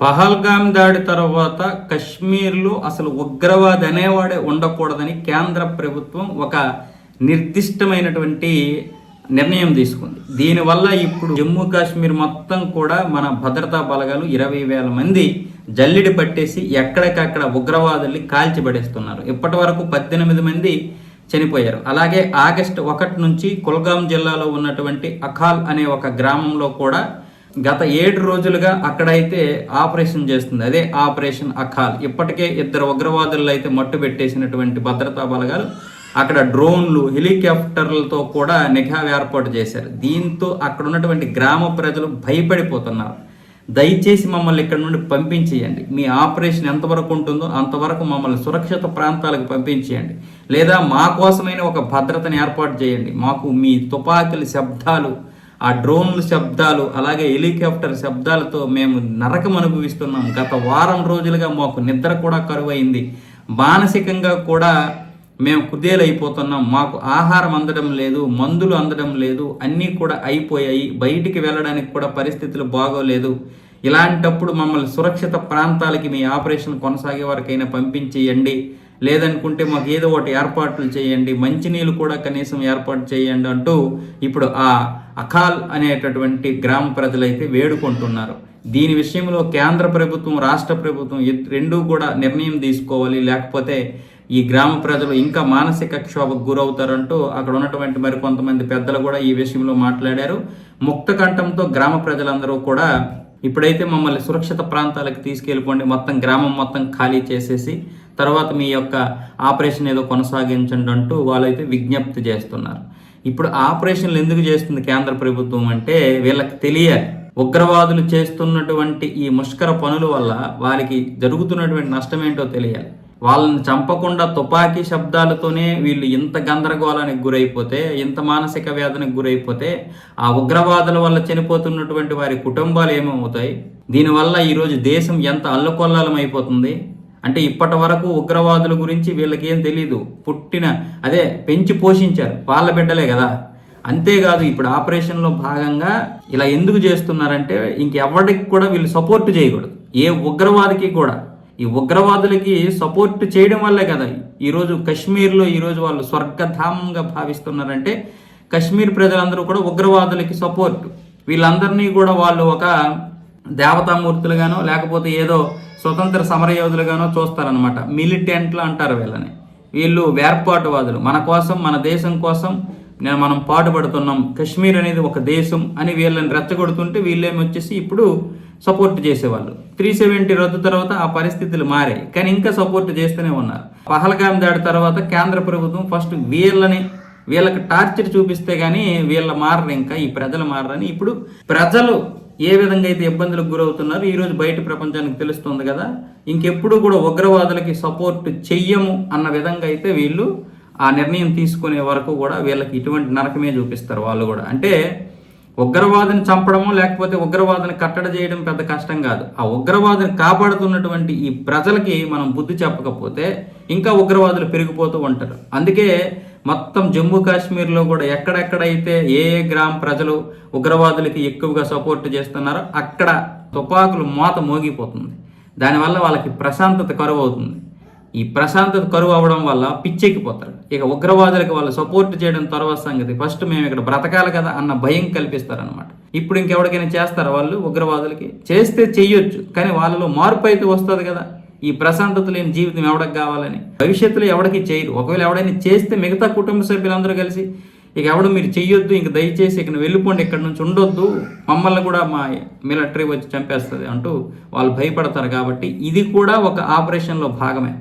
పహల్గామ్ దాడి తర్వాత కశ్మీర్లో అసలు ఉగ్రవాది అనేవాడే ఉండకూడదని కేంద్ర ప్రభుత్వం ఒక నిర్దిష్టమైనటువంటి నిర్ణయం తీసుకుంది. దీనివల్ల ఇప్పుడు జమ్మూ కాశ్మీర్ మొత్తం కూడా మన భద్రతా బలగాలు ఇరవై వేల మంది జల్లిడి పట్టేసి ఎక్కడికక్కడ ఉగ్రవాదుల్ని కాల్చిబడేస్తున్నారు ఇప్పటి వరకు పద్దెనిమిది మంది చనిపోయారు. అలాగే ఆగస్టు ఒకటి నుంచి కుల్గాం జిల్లాలో ఉన్నటువంటి అఖాల్ అనే ఒక గ్రామంలో కూడా గత ఏడు రోజులుగా అక్కడైతే ఆపరేషన్ చేస్తుంది. అదే ఆపరేషన్ అఖాల్. ఇప్పటికే ఇద్దరు ఉగ్రవాదులు అయితే మట్టు పెట్టేసినటువంటి భద్రతా బలగాలు అక్కడ డ్రోన్లు హెలికాప్టర్లతో కూడా నిఘా ఏర్పాటు చేశారు. దీంతో అక్కడ ఉన్నటువంటి గ్రామ ప్రజలు భయపడిపోతున్నారు. దయచేసి మమ్మల్ని ఇక్కడ నుండి పంపించేయండి. మీ ఆపరేషన్ ఎంతవరకు ఉంటుందో అంతవరకు మమ్మల్ని సురక్షిత ప్రాంతాలకు పంపించేయండి. లేదా మా కోసమైన ఒక భద్రతను ఏర్పాటు చేయండి. మాకు మీ తుపాకుల శబ్దాలు ఆ డ్రోన్ల శబ్దాలు అలాగే హెలికాప్టర్ శబ్దాలతో మేము నరకం అనుభవిస్తున్నాం. గత వారం రోజులుగా మాకు నిద్ర కూడా కరువైంది. మానసికంగా కూడా మేము కుదేలైపోతున్నాం. మాకు ఆహారం అందడం లేదు మందులు అందడం లేదు అన్నీ కూడా అయిపోయాయి. బయటికి వెళ్ళడానికి కూడా పరిస్థితులు బాగోలేదు. ఇలాంటప్పుడు మమ్మల్ని సురక్షిత ప్రాంతాలకి మీ ఆపరేషన్ కొనసాగే వరకైనా పంపించేయండి. లేదనుకుంటే మాకు ఏదో ఒకటి ఏర్పాట్లు చేయండి మంచినీళ్ళు కూడా కనీసం ఏర్పాటు చేయండి అంటూ ఇప్పుడు ఆ అఖాల్ అనేటటువంటి గ్రామ ప్రజలైతే వేడుకుంటున్నారు. దీని విషయంలో కేంద్ర ప్రభుత్వం రాష్ట్ర ప్రభుత్వం రెండూ కూడా నిర్ణయం తీసుకోవాలి. లేకపోతే ఈ గ్రామ ప్రజలు ఇంకా మానసిక క్షోభకు గురవుతారంటూ అక్కడ ఉన్నటువంటి మరి కొంతమంది పెద్దలు కూడా ఈ విషయంలో మాట్లాడారు. ముక్త కంఠంతో గ్రామ ప్రజలందరూ కూడా ఇప్పుడైతే మమ్మల్ని సురక్షిత ప్రాంతాలకు తీసుకెళ్ళిపోండి. మొత్తం గ్రామం మొత్తం ఖాళీ చేసేసి తర్వాత మీ యొక్క ఆపరేషన్ ఏదో కొనసాగించండి అంటూ వాళ్ళైతే విజ్ఞప్తి చేస్తున్నారు. ఇప్పుడు ఆపరేషన్లు ఎందుకు చేస్తుంది కేంద్ర ప్రభుత్వం అంటే వీళ్ళకి తెలియాలి. ఉగ్రవాదులు చేస్తున్నటువంటి ఈ ముష్కర పనుల వల్ల వారికి జరుగుతున్నటువంటి నష్టం ఏంటో తెలియాలి. వాళ్ళని చంపకుండా తుపాకీ శబ్దాలతోనే వీళ్ళు ఇంత గందరగోళానికి గురైపోతే ఇంత మానసిక వేదనకు గురైపోతే ఆ ఉగ్రవాదుల వల్ల చనిపోతున్నటువంటి వారి కుటుంబాలు ఏమవుతాయి? దీనివల్ల ఈరోజు దేశం ఎంత అల్లకొల్లాలం అయిపోతుంది అంటే ఇప్పటి వరకు ఉగ్రవాదుల గురించి వీళ్ళకేం తెలియదు పుట్టిన అదే పెంచి పోషించారు వాళ్ళ బిడ్డలే కదా. అంతేకాదు ఇప్పుడు ఆపరేషన్లో భాగంగా ఇలా ఎందుకు చేస్తున్నారంటే ఇంకెవరికి కూడా వీళ్ళు సపోర్ట్ చేయకూడదు. ఏ ఉగ్రవాదికి కూడా. ఈ ఉగ్రవాదులకి సపోర్ట్ చేయడం వల్లే కదా ఈరోజు కశ్మీర్లో ఈరోజు వాళ్ళు స్వర్గధామంగా భావిస్తున్నారంటే కశ్మీర్ ప్రజలందరూ కూడా ఉగ్రవాదులకి సపోర్ట్. వీళ్ళందరినీ కూడా వాళ్ళు ఒక దేవతామూర్తులుగానో లేకపోతే ఏదో స్వతంత్ర సమరయోధులుగానో చూస్తారనమాట మిలిటెంట్లు అంటారు వీళ్ళని. వీళ్ళు వేర్పాటువాదులు. మన కోసం మన దేశం కోసం నేను మనం పాటుపడుతున్నాం. కశ్మీర్ అనేది ఒక దేశం అని వీళ్ళని రెచ్చగొడుతుంటే వీళ్ళేమి వచ్చేసి ఇప్పుడు సపోర్ట్ చేసేవాళ్ళు. త్రీ సెవెంటీ రద్దు తర్వాత ఆ పరిస్థితులు మారాయి. కానీ ఇంకా సపోర్ట్ చేస్తూనే ఉన్నారు. పహల్గాం దాడి తర్వాత కేంద్ర ప్రభుత్వం ఫస్ట్ వీళ్ళని వీళ్ళకి టార్చర్ చూపిస్తే కానీ వీళ్ళ మారరు ఇంకా ఈ ప్రజలు మారరని ఇప్పుడు ప్రజలు ఏ విధంగా అయితే ఇబ్బందులకు గురవుతున్నారు ఈరోజు బయట ప్రపంచానికి తెలుస్తుంది కదా. ఇంకెప్పుడు కూడా ఉగ్రవాదులకి సపోర్ట్ చెయ్యము అన్న విధంగా అయితే వీళ్ళు ఆ నిర్ణయం తీసుకునే వరకు కూడా వీళ్ళకి ఇటువంటి నరకమే చూపిస్తారు వాళ్ళు కూడా. అంటే ఉగ్రవాదిని చంపడము లేకపోతే ఉగ్రవాదిని కట్టడి చేయడం పెద్ద కష్టం కాదు. ఆ ఉగ్రవాదిని కాపాడుతున్నటువంటి ఈ ప్రజలకి మనం బుద్ధి చెప్పకపోతే ఇంకా ఉగ్రవాదులు పెరిగిపోతూ ఉంటారు. అందుకే మొత్తం జమ్మూ కాశ్మీర్లో కూడా ఎక్కడెక్కడైతే ఏ ఏ గ్రామ ప్రజలు ఉగ్రవాదులకి ఎక్కువగా సపోర్ట్ చేస్తున్నారో అక్కడ తుపాకులు మోత మోగిపోతుంది. దానివల్ల వాళ్ళకి ప్రశాంతత కరువు అవుతుంది ఈ ప్రశాంతత కరువు అవ్వడం వల్ల పిచ్చెక్కిపోతారు. ఇక ఉగ్రవాదులకు వాళ్ళు సపోర్ట్ చేయడం తర్వాత సంగతి. ఫస్ట్ మేము ఇక్కడ బ్రతకాలి కదా అన్న భయం కల్పిస్తారనమాట ఇప్పుడు ఇంకెవరికైనా చేస్తారా వాళ్ళు ఉగ్రవాదులకి? చేస్తే చెయ్యొచ్చు కానీ వాళ్ళలో మార్పు అయితే వస్తుంది కదా. ఈ ప్రశాంతత లేని జీవితం ఎవడికి కావాలని? భవిష్యత్తులో ఎవడికి చేయరు ఒకవేళ ఎవడైనా చేస్తే మిగతా కుటుంబ సభ్యులందరూ కలిసి ఇక ఎవడు మీరు చెయ్యొద్దు ఇంక దయచేసి ఇక వెళ్ళిపోండి ఇక్కడ నుంచి ఉండొద్దు మమ్మల్ని కూడా మా మిలిటరీ వచ్చి చంపేస్తుంది అంటూ వాళ్ళు భయపడతారు కాబట్టి ఇది కూడా ఒక ఆపరేషన్లో భాగమే.